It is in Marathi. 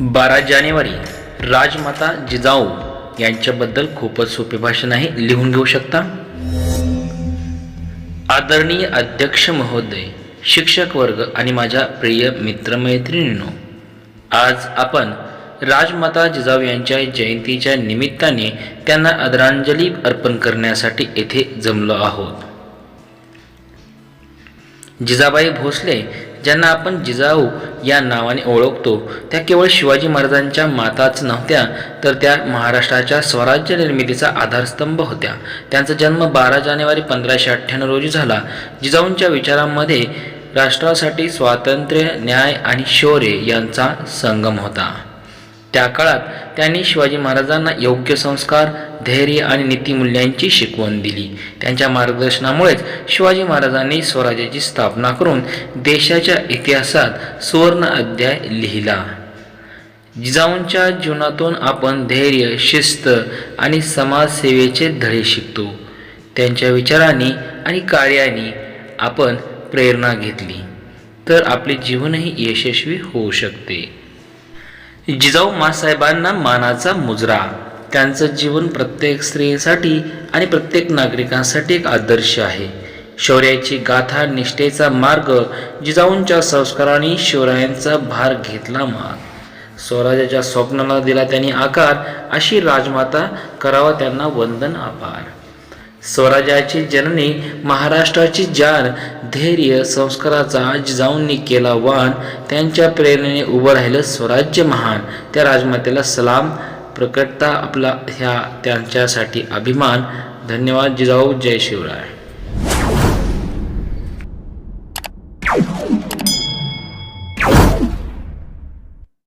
बारा जानेवारी राजमाता जिजाऊ यांच्याबद्दल खूपच सोपे भाषण आहे. लिहून घेऊ शकता? आदरणीय अध्यक्ष महोदय शिक्षक वर्ग आणि माझ्या प्रिय मित्रमैत्रिणींनो आज आपण राजमाता जिजाऊ यांच्या जयंतीच्या निमित्ताने त्यांना आदरांजली अर्पण करण्यासाठी येथे जमलो आहोत. जिजाबाई भोसले ज्यांना आपण जिजाऊ या नावाने ओळखतो त्या केवळ शिवाजी महाराजांच्या माताच नव्हत्या तर त्या महाराष्ट्राच्या स्वराज्य निर्मितीचा आधारस्तंभ होत्या. त्यांचा जन्म बारा जानेवारी पंधराशे अठ्ठ्याण्णव रोजी झाला. जिजाऊंच्या विचारांमध्ये राष्ट्रासाठी स्वातंत्र्य न्याय आणि शौर्य यांचा संगम होता. त्या काळात त्यांनी शिवाजी महाराजांना योग्य संस्कार धैर्य आणि नीतिमूल्यांची शिकवण दिली. त्यांच्या मार्गदर्शनामुळेच शिवाजी महाराजांनी स्वराज्याची स्थापना करून देशाच्या इतिहासात सुवर्ण अध्याय लिहिला. जिजाऊंच्या जीवनातून आपण धैर्य शिस्त आणि समाजसेवेचे धडे शिकतो. त्यांच्या विचारांनी आणि कार्याने आपण प्रेरणा घेतली. तर आपले जीवनही यशस्वी होऊ शकते. जिजाऊ मासाहेबांना मानाचा मुजरा. त्यांचं जीवन प्रत्येक स्त्रीसाठी आणि प्रत्येक नागरिकांसाठी एक आदर्श आहे. शौर्याची गाथा निष्ठेचा मार्ग जिजाऊंच्या संस्कारांनी शिवरायांचा भार घेतला मान स्वराज्याच्या स्वप्नाला दिला त्यांनी आकार अशी राजमाता करावा त्यांना वंदन आभार. स्वराज्याची जननी महाराष्ट्राची जान धैर्य संस्काराचा जिजाऊंनी केला वाण त्यांच्या प्रेरणेने उभं राहिलं स्वराज्य महान. त्या राजमातेला सलाम प्रकटता आपला ह्या त्यांच्यासाठी अभिमान. धन्यवाद जिजाऊ जय शिवराय.